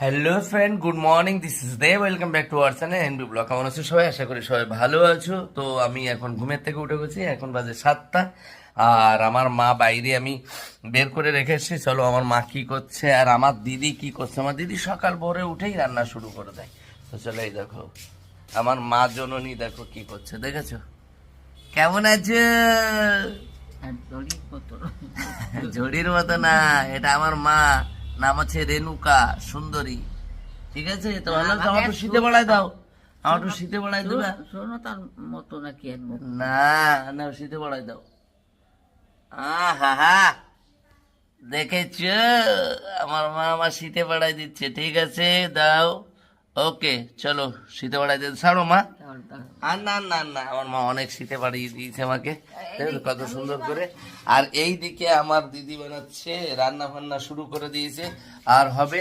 Hello friend good morning this is the welcome back to channel NB blog কেমন আছো সবাই? আশা করি সবাই ভালো আছো। তো আমি এখন ঘুমের থেকে উঠে গেছি। এখন বাজে সাতটা। আর আমার মা বাইরে আমি বের করে রেখে এসেছি। চলো আমার মা কি করছে আর আমার দিদি কি করছে? আমার দিদি সকাল ভোরে উঠেই রান্না শুরু করে দেয়। তো চলো এই দেখো। আমার মা জননী দেখো কি করছে। দেখেছ? কেমন আছো? ঝড়ির মতো না এটা আমার মা। নাম হচ্ছে রেনুকা সুন্দরী। ঠিক আছে? তো ভালো আমার একটু শীতে বেড়াই দাও। আমার একটু শীতে বাড়াই দেবে। শোনো তার মতো নাকি না না শীতে বাড়ায় দাও। আহা হা দেখেছ? আমার মা আমার শীতে বেড়াই দিচ্ছে। ঠিক আছে দাও। ওকে চলো শীতে বাড়াই দিয়ে ছাড়ো মা। আর না না না আমার মা অনেক শীতে বাড়িয়ে দিয়েছে আমাকে। কত সুন্দর করে। আর এই দিকে আমার দিদি বানাচ্ছে রান্না ফান্না শুরু করে দিয়েছে। আর হবে